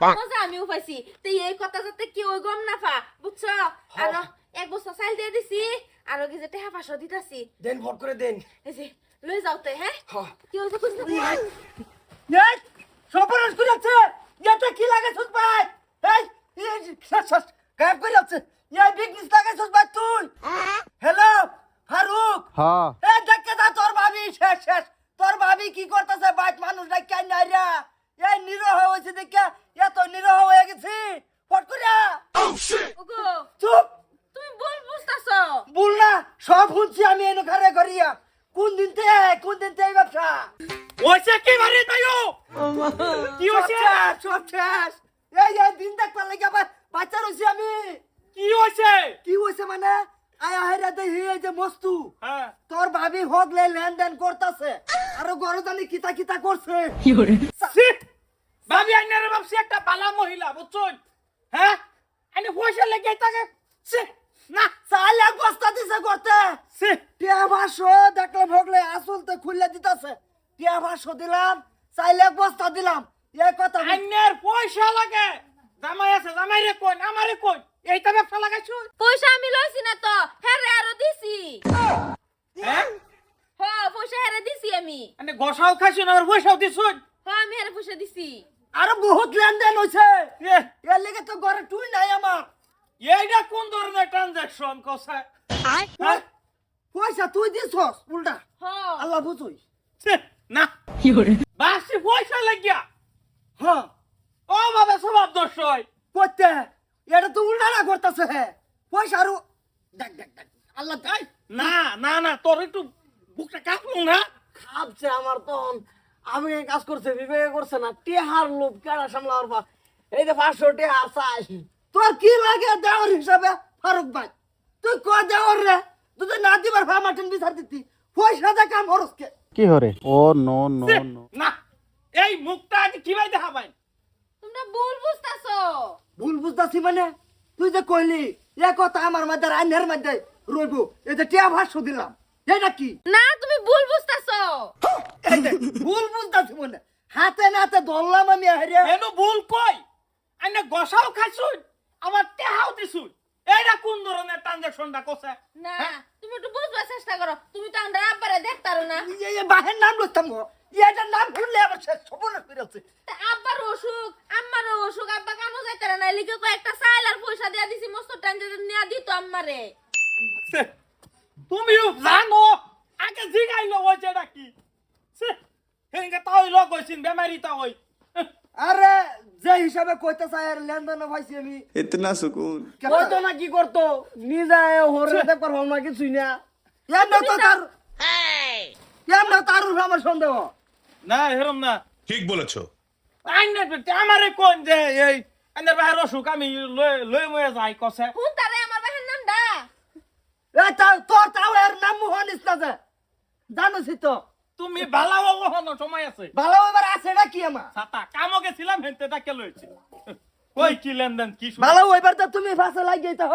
মজা আমিও পাইছি। তো এই কথা যাতে কেউ গম না পা বুঝছ আর এক বছর চাইল দিয়ে দিছি আর কি যে টেহা পাঁচশো দিতাছি দেন ভর করে দেন। এই যে লই যাও তে হ্যাঁ। কি হয়েছে বুঝতে এই সপরাস করে যাচ্ছে এটা কি লাগে সুদ ভাই এই গায়েব করে যাচ্ছে এই বিগনিস লাগাই সুদ ভাই তুই হ্যালো ফারুক হ্যাঁ এই দেখকে দা তোর ভাবি শেষ শেষ। তোর ভাবি কি করতেছে বাইক মানুষ ডাক্কা নাইরা এই নিরহ হয়েছে দেখে নিরহ হয়ে গেছি। ফট করিয়া চুপ। তুমি ভুল বুঝতাছো। বল না সব শুনছি আমি এনে ঘরে করিয়া কোন দিন তে কোন দিন তে এই ব্যবসা? ওইসে কি মারি তাইও কি শেষ, সব শেষ। এই এই দিন দেখবার লাগে আবার বাচ্চা রয়েছি আমি। কি হয়েছে কি হয়েছে মানে? আয়া হেরা দেখি এই যে মস্তু। হ্যাঁ। তোর ভাবি হগলে লেনদেন করতেছে। আরও গরদানি কিতা কিতা করছে। ছি! বালা মহিলা বুঝছুন? হ্যাঁ? আইনে পয়সা লেগে তাকে! না চাল এক বস্তা দিছে করতে! টিয়া ভাষো দেখলে ভগলে আসলতে খুললে দিতেছে। টিয়া ভাষো দিলাম চাইলে বস্তা দিলাম। এই কথা আইনের পয়সা লাগে। জামাই আছে জামাই রে কই আমারে কই এইটা ব্যবসা লাগাইছো? পয়সা আমি লইছি না তো হ্যাঁ রে আরও দিছি। হ্যাঁ? হ পয়সা হেরে দিছি আমি। আইনে গোসাও খাইছো না আর পয়সাও দিছুন? হ আমি হেরে পয়সা দিছি। আরও বহুত লেনদেন হয়েছে এ, এর লেগে তো ঘরে টুই নাই আমার। এইটা কোন ধরনের ট্রানজাকশন কসা? পয়সা তুই দিছস উল্টা। হ। আল্লাহ বুঝুই! না। বাসি পয়সা লাগিয়া। হ্যাঁ ও বাবা স্বভাব দোষ হয়। করতে এটা তো উল্টা না করতেছে পয়সা আরও দেখ দেখ দেখ। আল্লাহ দেখ। না না না তোর একটু বুকটা কাঁপলো না? খাপছে আমার তখন। আমি কাজ করছে বিবেক করছে না। টেহার লোভ কেডা সামলার বা এই যে পাঁচশো টেহা চাই। তোর কি লাগে দেওয়ার হিসাবে ফারুক ভাই? তুই ক দেওয়ার রে? তুই না দিবার ভা মাটন বিচার দিতি। পয়সা দে কাম হরসকে কি হরে? Oh no no no. না। এই মুখটা আজ কীভাবে দেখাবাই তোমরা ভুল বুঝতাছো। ভুল বুঝতাছি মানে? তুই যে কইলি এ কথা আমার মধ্যে আইনের মধ্যে রইব। এই যে টেহা ভাষ্য দিলাম। এটা কি না তুমি ভুল বুঝতাছো। এই দেখ, ভুল বুঝতাছি মানে হাতে নাতে ধরলাম আমি হেরে এনো ভুল কই? আইনে গসাও খাইছুন আমার টেহাও দিছুন এইটা কোন ধরনের ট্রানজাকশনটা কসে না তুমি একটু বুঝবার চেষ্টা করো। তুমি তো আমরা আব্বারে দেখতারো না। এই- এই বাহের নাম লইতাম গো। এটার নাম শুনলে আবার শেষ সবনা ফিরেছে তা আব্বার অসুখ আম্মারও অসুখ আব্বা কামো যাইতারে না। লিখে কয়েকটা চাইল আর পয়সা দিয়া দিছি মস্ত ট্রানজাকশন নিয়া দিত আম্মারে। তুমি জানো আগে জিগাইল ওই যেটা কি সেদিনকে তাও লোক হয়েছেন বেমারি তা হই আরে যে হিসাবে কইতে চাই আর লেনদেন পাইছি আমি। এতনা সুকুন। কই তো না কি করতো নিজায় হরে দেখ পারব না কিছুই না। এমন তো তার এমন তার উপর আমার সন্দেহ। না হেরম না। ঠিক বলেছ। আইনে আমারে কোন যে এই আইনে বাইরে অসুখ আমি লই লই ময়ে যাই কসে। কোনটা তোর তাও এর নাম না ইসলামে জানোছি তো? তুমি ভালো হনো সময় আছে। ভালো এবার আছে না কি আমার? ছাতা কামো গেছিলাম হেনতে তাকে লইছি কই কি লেনদেন কি? ভালো এবার তো তুমি ফাঁসে লাগিয়ে তো